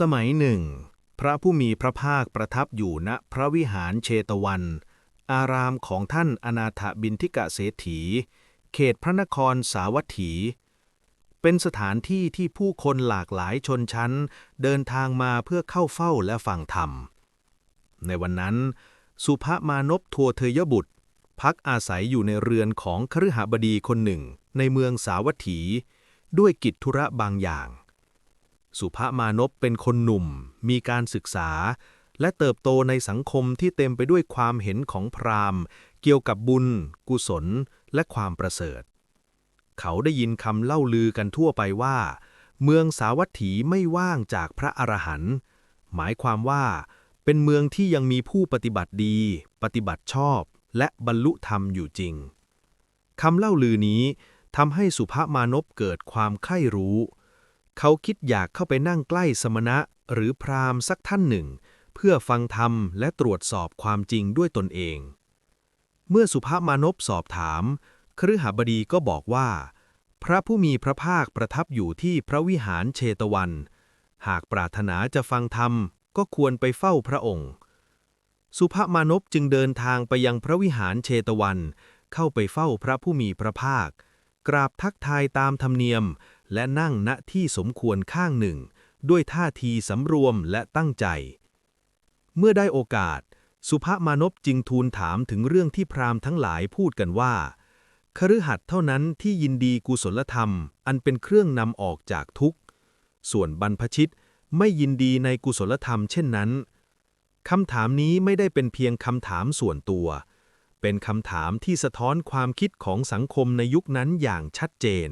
สมัยหนึ่ง พระผู้มีพระภาคประทับอยู่ณพระวิหารเชตวัน อารามของท่านอนาถบินทิกะเศรษฐี เขตพระนครสาวัตถี เป็นสถานที่ที่ผู้คนหลากหลายชนชั้น เดินทางมาเพื่อเข้าเฝ้าและฟังธรรม ในวันนั้น สุภมานพทัวเทยบุตร พักอาศัยอยู่ในเรือนของคฤหบดีคนหนึ่งในเมืองสาวัตถี ด้วยกิจธุระบางอย่าง สุภมานพเป็นคนหนุ่ม มีการศึกษา และเติบโตในสังคมที่เต็มไปด้วยความเห็นของพราหมณ์ เกี่ยวกับบุญ กุศล และความประเสริฐ เขาได้ยินคำเล่าลือกันทั่วไปว่า เมืองสาวัตถีไม่ว่างจากพระอรหันต์หมายความว่าเป็นเมืองที่ยังมีผู้ปฏิบัติดี ปฏิบัติชอบ และบรรลุธรรมอยู่จริงคำเล่าลือนี้ทำให้สุภมานพเกิดความใคร่รู้ เขาคิดอยากเข้าไปนั่งใกล้สมณะหรือพราหมณ์สักท่านหนึ่ง เพื่อฟังธรรมและตรวจสอบความจริงด้วยตนเอง เมื่อสุภมานพสอบถามคฤหบดีก็บอกว่า พระผู้มีพระภาคประทับอยู่ที่พระวิหารเชตวัน หากปรารถนาจะฟังธรรมก็ควรไปเฝ้าพระองค์ สุภมานพจึงเดินทางไปยังพระวิหารเชตวัน เข้าไปเฝ้าพระผู้มีพระภาค กราบทักทายตามธรรมเนียม และนั่งณที่สมควรข้างหนึ่ง ด้วยท่าทีสำรวมและตั้งใจ เมื่อได้โอกาส สุภมานพจึงทูลถามถึงเรื่องที่พราหมณ์ทั้งหลายพูดกันว่า คฤหัสถ์เท่านั้นที่ยินดีกุศลธรรม อันเป็นเครื่องนำออกจากทุกข์ ส่วนบรรพชิตไม่ยินดีในกุศลธรรมเช่นนั้นคำถามนี้ไม่ได้เป็นเพียงคำถามส่วนตัว เป็นคำถามที่สะท้อนความคิดของสังคมในยุคนั้นอย่างชัดเจน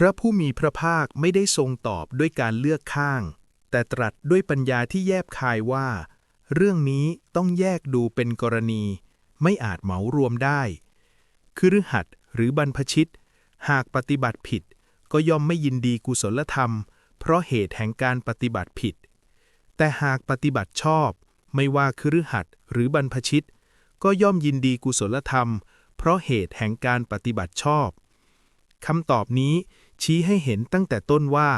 พระผู้มีพระภาคไม่ได้ทรงตอบด้วยการเลือกข้าง แต่ตรัสด้วยปัญญาที่แยบคายว่า เรื่องนี้ต้องแยกดูเป็นกรณี ไม่อาจเหมารวมได้ คือฤหัสหรือบรรพชิต หากปฏิบัติผิด ก็ย่อมไม่ยินดีกุศลธรรม เพราะเหตุแห่งการปฏิบัติผิด แต่หากปฏิบัติชอบ ไม่ว่าคือฤหัสหรือบรรพชิต ก็ย่อมยินดีกุศลธรรม เพราะเหตุแห่งการปฏิบัติชอบคำตอบนี้ ชี้ให้เห็นตั้งแต่ต้นว่า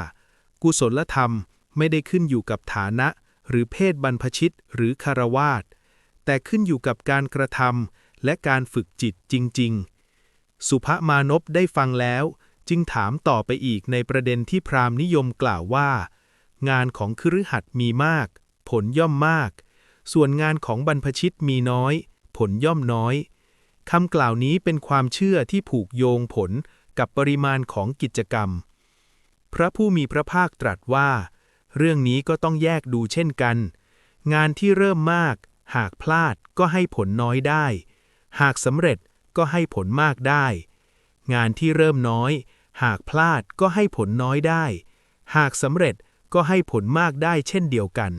กุศลธรรมไม่ได้ขึ้นอยู่กับฐานะ หรือเพศบรรพชิตหรือคารวาสแต่ขึ้นอยู่กับการกระทำและการฝึกจิตจริง ๆ สุภมานพได้ฟังแล้ว จึงถามต่อไปอีกในประเด็นที่พราหมณ์นิยมกล่าวว่า งานของคฤหัสถ์มีมาก ผลย่อมมาก ส่วนงานของบรรพชิตมีน้อย ผลย่อมน้อยคำกล่าวนี้เป็นความเชื่อที่ผูกโยงผล กับปริมาณของกิจกรรม พระผู้มีพระภาคตรัสว่า เรื่องนี้ก็ต้องแยกดูเช่นกัน งานที่เริ่มมาก หากพลาดก็ให้ผลน้อยได้ หากสำเร็จก็ให้ผลมากได้ งานที่เริ่มน้อย หากพลาดก็ให้ผลน้อยได้ หากสำเร็จก็ให้ผลมากได้เช่นเดียวกัน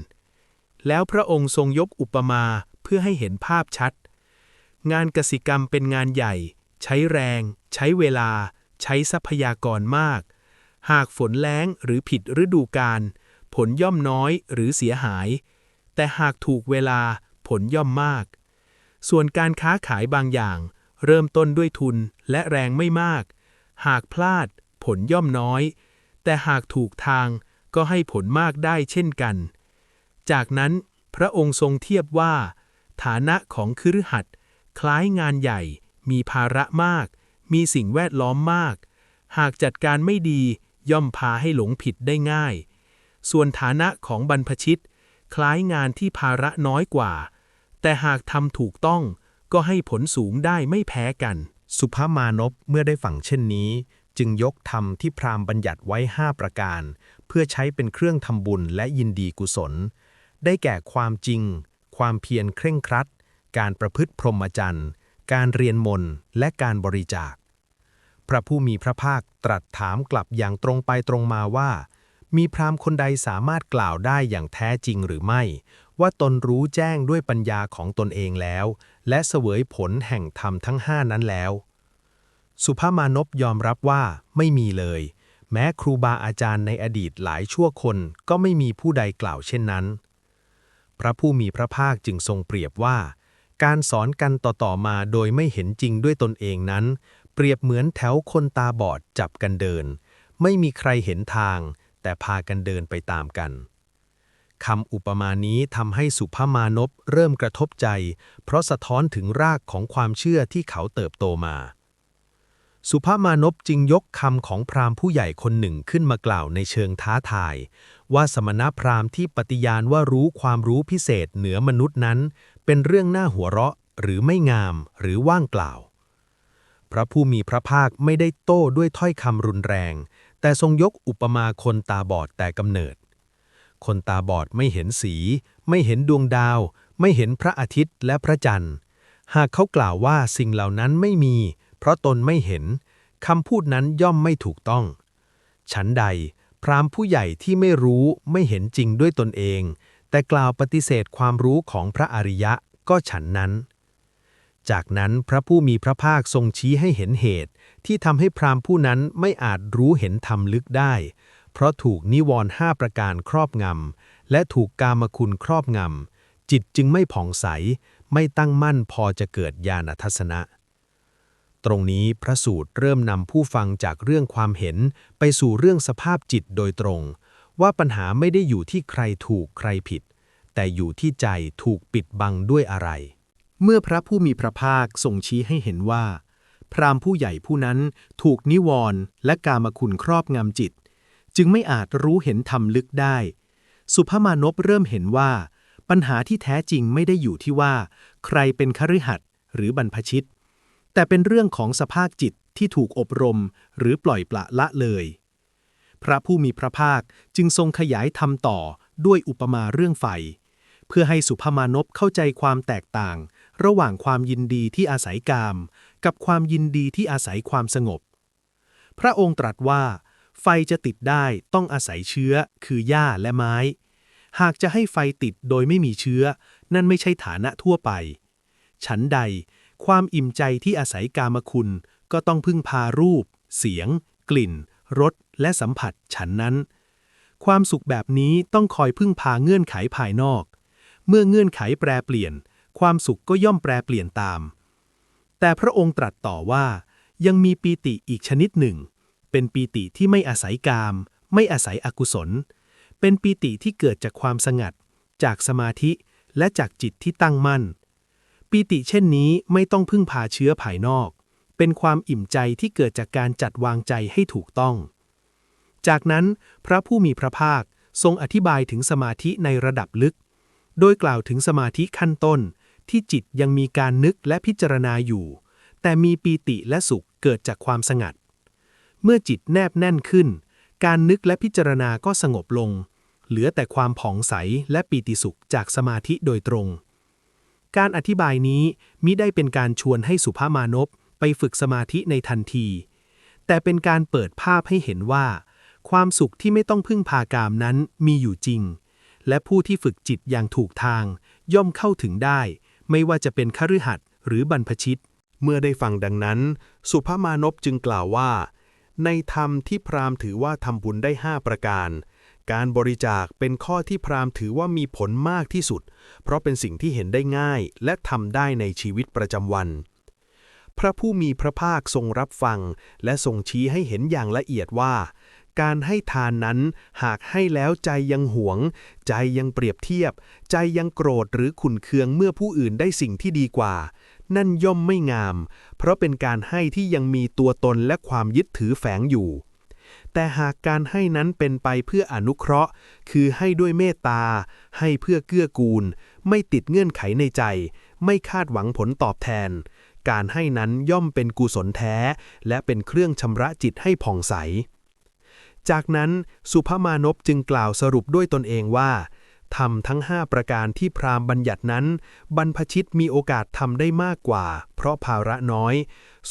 แล้วพระองค์ทรงยกอุปมาเพื่อให้เห็นภาพชัด งานกสิกรรมเป็นงานใหญ่ ใช้แรง ใช้เวลา ใช้ทรัพยากรมาก หากฝนแล้งหรือผิดฤดูกาลผลย่อมน้อยหรือเสียหาย แต่หากถูกเวลาผลย่อมมาก ส่วนการค้าขายบางอย่าง เริ่มต้นด้วยทุนและแรงไม่มาก หากพลาดผลย่อมน้อย แต่หากถูกทางก็ให้ผลมากได้เช่นกัน จากนั้นพระองค์ทรงเทียบว่า ฐานะของคฤหัสถ์คล้ายงานใหญ่มีภาระมาก มีสิ่งแวดล้อมมาก หากจัดการไม่ดีย่อมพาให้หลงผิดได้ง่าย ส่วนฐานะของบรรพชิต คล้ายงานที่ภาระน้อยกว่า แต่หากทำถูกต้องก็ให้ผลสูงได้ไม่แพ้กัน สุภมานพเมื่อได้ฟังเช่นนี้ จึงยกธรรมที่พราหมณ์บัญญัติไว้ห้าประการ เพื่อใช้เป็นเครื่องทำบุญและยินดีกุศล ได้แก่ความจริง ความเพียรเคร่งครัด การประพฤติพรหมจรรย์ การเรียนมนต์และการบริจาค พระผู้มีพระภาคตรัสถามกลับอย่างตรงไปตรงมาว่า มีพราหมณ์คนใดสามารถกล่าวได้อย่างแท้จริงหรือไม่ ว่าตนรู้แจ้งด้วยปัญญาของตนเองแล้ว และเสวยผลแห่งธรรมทั้งห้านั้นแล้ว สุภามานพยอมรับว่าไม่มีเลย แม้ครูบาอาจารย์ในอดีตหลายชั่วคนก็ไม่มีผู้ใดกล่าวเช่นนั้น พระผู้มีพระภาคจึงทรงเปรียบว่า การสอนกันต่อๆมาโดยไม่เห็นจริงด้วยตนเองนั้น เปรียบเหมือนแถวคนตาบอดจับกันเดิน ไม่มีใครเห็นทาง แต่พากันเดินไปตามกันคำอุปมานี้ทำให้สุภามานพเริ่มกระทบใจ เพราะสะท้อนถึงรากของความเชื่อที่เขาเติบโตมา สุภามานพจึงยกคำของพราหมณ์ผู้ใหญ่คนหนึ่งขึ้นมากล่าวในเชิงท้าทาย ว่าสมณพราหมณ์ที่ปฏิญาณว่ารู้ความรู้พิเศษเหนือมนุษย์นั้น เป็นเรื่องน่าหัวเราะหรือไม่งามหรือว่างเปล่า พระผู้มีพระภาคไม่ได้โต้ด้วยถ้อยคำรุนแรง แต่ทรงยกอุปมาคนตาบอดแต่กำเนิด คนตาบอดไม่เห็นสี ไม่เห็นดวงดาว ไม่เห็นพระอาทิตย์และพระจันทร์ หากเขากล่าวว่าสิ่งเหล่านั้นไม่มี เพราะตนไม่เห็นคำพูดนั้นย่อมไม่ถูกต้อง ฉันใด พรามผู้ใหญ่ที่ไม่รู้ไม่เห็นจริงด้วยตนเอง แต่กล่าวปฏิเสธความรู้ของพระอริยะก็ฉันนั้น จากนั้นพระผู้มีพระภาคทรงชี้ให้เห็นเหตุ ที่ทำให้พราหมณ์ผู้นั้นไม่อาจรู้เห็นธรรมลึกได้ เพราะถูกนิวรณ์ห้าประการครอบงำ และถูกกามคุณครอบงำ จิตจึงไม่ผ่องใส ไม่ตั้งมั่นพอจะเกิดญาณทัศนะ ตรงนี้พระสูตรเริ่มนำผู้ฟังจากเรื่องความเห็นไปสู่เรื่องสภาพจิตโดยตรง ว่าปัญหาไม่ได้อยู่ที่ใครถูกใครผิด แต่อยู่ที่ใจถูกปิดบังด้วยอะไร เมื่อพระผู้มีพระภาคทรงชี้ให้เห็นว่า พราหมณ์ผู้ใหญ่ผู้นั้นถูกนิวรณ์และกามคุณครอบงำจิต จึงไม่อาจรู้เห็นธรรมลึกได้ สุภมานพเริ่มเห็นว่า ปัญหาที่แท้จริงไม่ได้อยู่ที่ว่า ใครเป็นคฤหัสถ์หรือบรรพชิต แต่เป็นเรื่องของสภาพจิตที่ถูกอบรมหรือปล่อยปละละเลย พระผู้มีพระภาคจึงทรงขยายธรรมต่อด้วยอุปมาเรื่องไฟ เพื่อให้สุภมานพเข้าใจความแตกต่าง ระหว่างความยินดีที่อาศัยกาม กับความยินดีที่อาศัยความสงบ พระองค์ตรัสว่า ไฟจะติดได้ต้องอาศัยเชื้อ คือหญ้าและไม้ หากจะให้ไฟติดโดยไม่มีเชื้อ นั่นไม่ใช่ฐานะทั่วไป ฉันใด ความอิ่มใจที่อาศัยกามคุณ ก็ต้องพึ่งพารูป เสียง กลิ่นรสและสัมผัสฉันนั้น ความสุขแบบนี้ต้องคอยพึ่งพาเงื่อนไขภายนอก เมื่อเงื่อนไขแปรเปลี่ยน ความสุขก็ย่อมแปรเปลี่ยนตาม แต่พระองค์ตรัสต่อว่า ยังมีปีติอีกชนิดหนึ่ง เป็นปีติที่ไม่อาศัยกาม ไม่อาศัยอกุศล เป็นปีติที่เกิดจากความสงัด จากสมาธิและจากจิตที่ตั้งมั่น ปีติเช่นนี้ไม่ต้องพึ่งพาเชื้อภายนอก เป็นความอิ่มใจที่เกิดจากการจัดวางใจให้ถูกต้อง จากนั้นพระผู้มีพระภาคทรงอธิบายถึงสมาธิในระดับลึก โดยกล่าวถึงสมาธิขั้นต้น ที่จิตยังมีการนึกและพิจารณาอยู่ แต่มีปีติและสุขเกิดจากความสงัด เมื่อจิตแนบแน่นขึ้น การนึกและพิจารณาก็สงบลง เหลือแต่ความผ่องใสและปีติสุขจากสมาธิโดยตรง การอธิบายนี้มิได้เป็นการชวนให้สุภามานพไปฝึกสมาธิในทันที แต่เป็นการเปิดภาพให้เห็นว่า ความสุขที่ไม่ต้องพึ่งพากามนั้นมีอยู่จริง และผู้ที่ฝึกจิตอย่างถูกทางย่อมเข้าถึงได้ ไม่ว่าจะเป็นคฤหัสถ์หรือบรรพชิต เมื่อได้ฟังดังนั้น สุภามานพจึงกล่าวว่า ในธรรมที่พราหมณ์ถือว่าทำบุญได้ 5 ประการ การบริจาคเป็นข้อที่พราหมณ์ถือว่ามีผลมากที่สุด เพราะเป็นสิ่งที่เห็นได้ง่าย และทำได้ในชีวิตประจำวัน พระผู้มีพระภาคทรงรับฟัง และทรงชี้ให้เห็นอย่างละเอียดว่า การให้ทานนั้น หากให้แล้วใจยังหวง ใจยังเปรียบเทียบ ใจยังโกรธหรือขุนเคืองเมื่อผู้อื่นได้สิ่งที่ดีกว่า นั่นย่อมไม่งาม เพราะเป็นการให้ที่ยังมีตัวตนและความยึดถือแฝงอยู่แต่หากการให้นั้นเป็นไปเพื่ออนุเคราะห์ คือให้ด้วยเมตตา ให้เพื่อเกื้อกูล ไม่ติดเงื่อนไขในใจ ไม่คาดหวังผลตอบแทน การให้นั้นย่อมเป็นกุศลแท้ และเป็นเครื่องชำระจิตให้ผ่องใส จากนั้นสุภมานพจึงกล่าวสรุปด้วยตนเองว่าทำทั้ง 5 ประการที่พราหมณ์บัญญัตินั้น บรรพชิตมีโอกาสทำได้มากกว่า เพราะภาระน้อย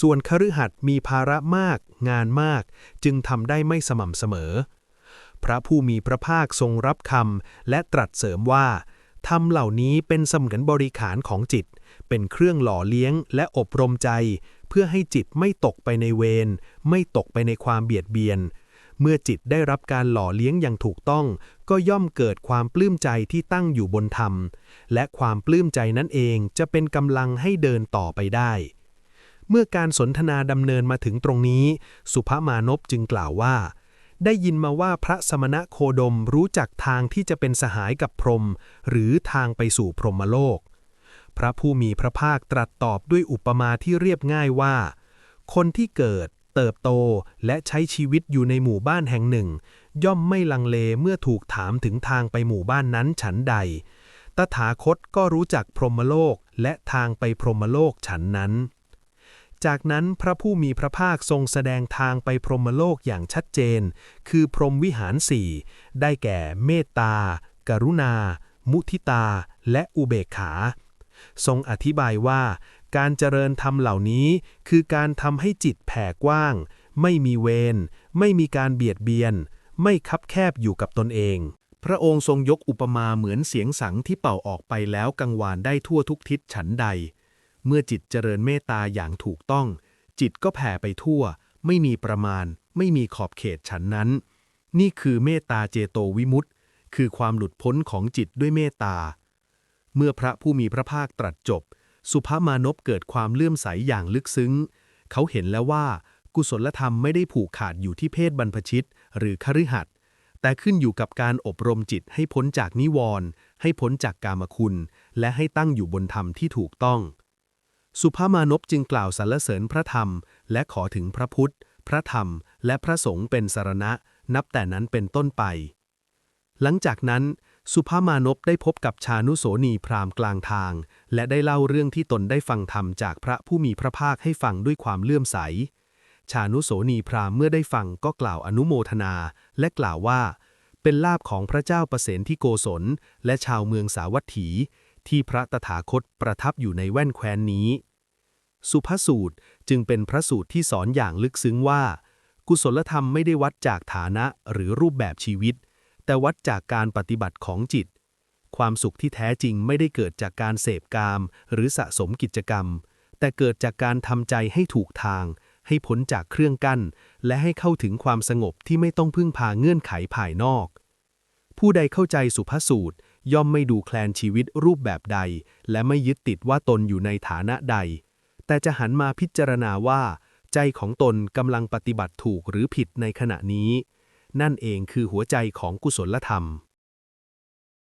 ส่วนคฤหัสถ์มีภาระมาก งานมาก จึงทำได้ไม่สม่ำเสมอ พระผู้มีพระภาคทรงรับคำและตรัสเสริมว่าธรรมเหล่านี้เป็นสมือนบริขารของจิต เป็นเครื่องหล่อเลี้ยงและอบรมใจ เพื่อให้จิตไม่ตกไปในเวรไม่ตกไปในความเบียดเบียน เมื่อจิตได้รับการหล่อเลี้ยงอย่างถูกต้อง ก็ย่อมเกิดความปลื้มใจที่ตั้งอยู่บนธรรม และความปลื้มใจนั้นเองจะเป็นกำลังให้เดินต่อไปได้ เมื่อการสนทนาดำเนินมาถึงตรงนี้ สุภมานพจึงกล่าวว่า ได้ยินมาว่าพระสมณะโคดมรู้จักทางที่จะเป็นสหายกับพรหมหรือทางไปสู่พรหมโลก พระผู้มีพระภาคตรัสตอบด้วยอุปมาที่เรียบง่ายว่า คนที่เกิด เติบโตและใช้ชีวิตอยู่ในหมู่บ้านแห่งหนึ่ง ย่อมไม่ลังเลเมื่อถูกถามถึงทางไปหมู่บ้านนั้นฉันใด ตถาคตก็รู้จักพรหมโลกและทางไปพรหมโลกฉันนั้น จากนั้นพระผู้มีพระภาคทรงแสดงทางไปพรหมโลกอย่างชัดเจน คือพรหมวิหารสี่ได้แก่เมตตา กรุณา มุทิตา และอุเบกขา ทรงอธิบายว่า การเจริญธรรมเหล่านี้คือการทำให้จิตแผ่กว้าง ไม่มีเวรไม่มีการเบียดเบียน ไม่คับแคบอยู่กับตนเอง พระองค์ทรงยกอุปมาเหมือนเสียงสังที่เป่าออกไปแล้วกังวานได้ทั่วทุกทิศฉันใด เมื่อจิตเจริญเมตตาอย่างถูกต้อง จิตก็แผ่ไปทั่ว ไม่มีประมาณ ไม่มีขอบเขตฉันนั้น นี่คือเมตตาเจโตวิมุตติคือความหลุดพ้นของจิตด้วยเมตตา เมื่อพระผู้มีพระภาคตรัสจบ สุภามานพเกิดความเลื่อมใสอย่างลึกซึ้ง เขาเห็นแล้วว่ากุศลธรรมไม่ได้ผูกขาดอยู่ที่เพศบรรพชิต หรือคฤหัสถ์แต่ขึ้นอยู่กับการอบรมจิตให้พ้นจากนิวรณ์ให้พ้นจากกามคุณ และให้ตั้งอยู่บนธรรมที่ถูกต้อง สุภามานพจึงกล่าวสรรเสริญพระธรรม และขอถึงพระพุทธ พระธรรม และพระสงฆ์เป็นสารณะ นับแต่นั้นเป็นต้นไป หลังจากนั้น สุภามานพได้พบกับชานุโสนีพราหมณ์กลางทาง และได้เล่าเรื่องที่ตนได้ฟังธรรมจากพระผู้มีพระภาคให้ฟังด้วยความเลื่อมใส ชานุโสนีพราหมณ์เมื่อได้ฟังก็กล่าวอนุโมทนา และกล่าวว่า เป็นลาภของพระเจ้าประเสนที่โกศล และชาวเมืองสาวัตถี ที่พระตถาคตประทับอยู่ในแว่นแคว้นนี้ สุภสูตรจึงเป็นพระสูตรที่สอนอย่างลึกซึ้งว่า กุศลธรรมไม่ได้วัดจากฐานะหรือรูปแบบชีวิต แต่วัดจากการปฏิบัติของจิต ความสุขที่แท้จริงไม่ได้เกิดจากการเสพกาม หรือสะสมกิจกรรม แต่เกิดจากการทำใจให้ถูกทาง ให้พ้นจากเครื่องกั้น และให้เข้าถึงความสงบที่ไม่ต้องพึ่งพาเงื่อนไขภายนอก ผู้ใดเข้าใจสุภสูตร ย่อมไม่ดูแคลนชีวิตรูปแบบใด และไม่ยึดติดว่าตนอยู่ในฐานะใด แต่จะหันมาพิจารณาว่า ใจของตนกำลังปฏิบัติถูกหรือผิดในขณะนี้ นั่นเองคือหัวใจของกุศลธรรม